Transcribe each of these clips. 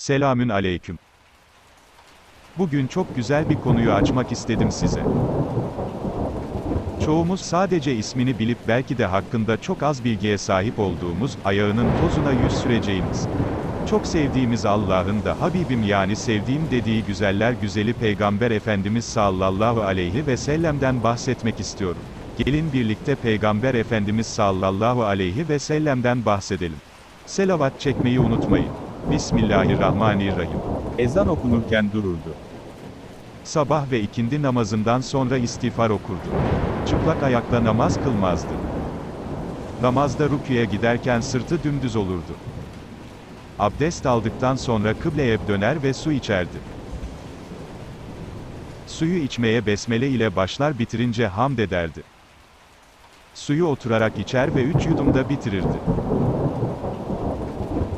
Selamün aleyküm. Bugün çok güzel bir konuyu açmak istedim size. Çoğumuz sadece ismini bilip belki de hakkında çok az bilgiye sahip olduğumuz, ayağının tozuna yüz süreceğimiz, çok sevdiğimiz Allah'ın da Habibim yani sevdiğim dediği güzeller güzeli Peygamber Efendimiz sallallahu aleyhi ve sellem'den bahsetmek istiyorum. Gelin birlikte Peygamber Efendimiz sallallahu aleyhi ve sellem'den bahsedelim. Selavat çekmeyi unutmayın. Bismillahirrahmanirrahim. Ezan okunurken dururdu. Sabah ve ikindi namazından sonra istiğfar okurdu. Çıplak ayakla namaz kılmazdı. Namazda rüküye giderken sırtı dümdüz olurdu. Abdest aldıktan sonra kıbleye döner ve su içerdi. Suyu içmeye besmele ile başlar bitirince hamd ederdi. Suyu oturarak içer ve üç yudumda bitirirdi.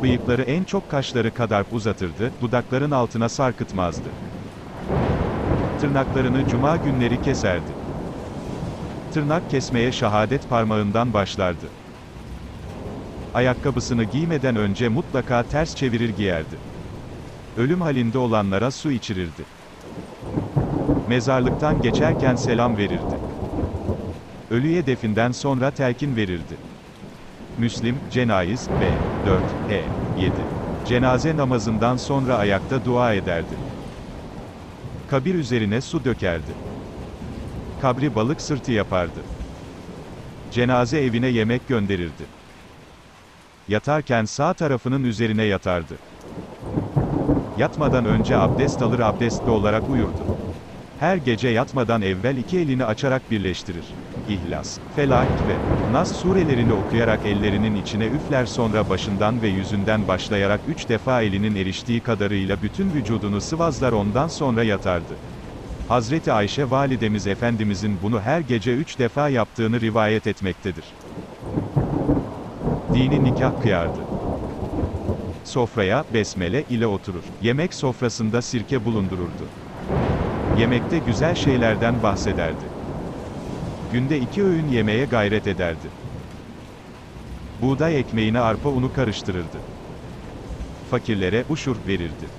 Bıyıkları en çok kaşları kadar uzatırdı, dudakların altına sarkıtmazdı. Tırnaklarını cuma günleri keserdi. Tırnak kesmeye şahadet parmağından başlardı. Ayakkabısını giymeden önce mutlaka ters çevirir giyerdi. Ölüm halinde olanlara su içirirdi. Mezarlıktan geçerken selam verirdi. Ölüye definden sonra telkin verirdi. Müslim, Cenayiz, B. 4, H. 7. Cenaze namazından sonra ayakta dua ederdi. Kabir üzerine su dökerdi. Kabri balık sırtı yapardı. Cenaze evine yemek gönderirdi. Yatarken sağ tarafının üzerine yatardı. Yatmadan önce abdest alır abdestli olarak uyurdu. Her gece yatmadan evvel iki elini açarak birleştirir. İhlas, Felak ve Nas surelerini okuyarak ellerinin içine üfler sonra başından ve yüzünden başlayarak üç defa elinin eriştiği kadarıyla bütün vücudunu sıvazlar ondan sonra yatardı. Hazreti Ayşe validemiz Efendimizin bunu her gece üç defa yaptığını rivayet etmektedir. Dini nikah kıyardı. Sofraya, besmele ile oturur. Yemek sofrasında sirke bulundururdu. Yemekte güzel şeylerden bahsederdi. Günde iki öğün yemeye gayret ederdi. Buğday ekmeğine arpa unu karıştırırdı. Fakirlere uşur verirdi.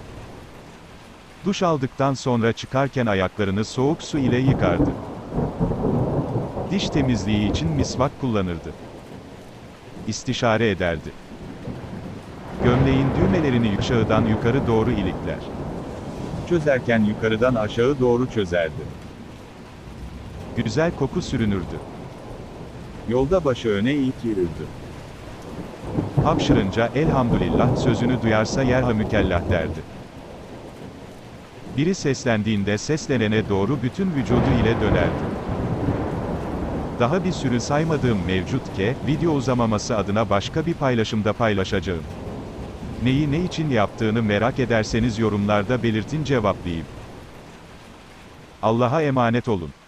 Duş aldıktan sonra çıkarken ayaklarını soğuk su ile yıkardı. Diş temizliği için misvak kullanırdı. İstişare ederdi. Gömleğin düğmelerini aşağıdan yukarı doğru ilikler. Çözerken yukarıdan aşağı doğru çözerdi. Güzel koku sürünürdü. Yolda başı öne eğik yürürdü. Hapşırınca elhamdülillah sözünü duyarsa yerhamükellah derdi. Biri seslendiğinde seslenene doğru bütün vücudu ile dönerdi. Daha bir sürü saymadığım mevcut ki, video uzamaması adına başka bir paylaşımda paylaşacağım. Neyi ne için yaptığını merak ederseniz yorumlarda belirtin cevaplayayım. Allah'a emanet olun.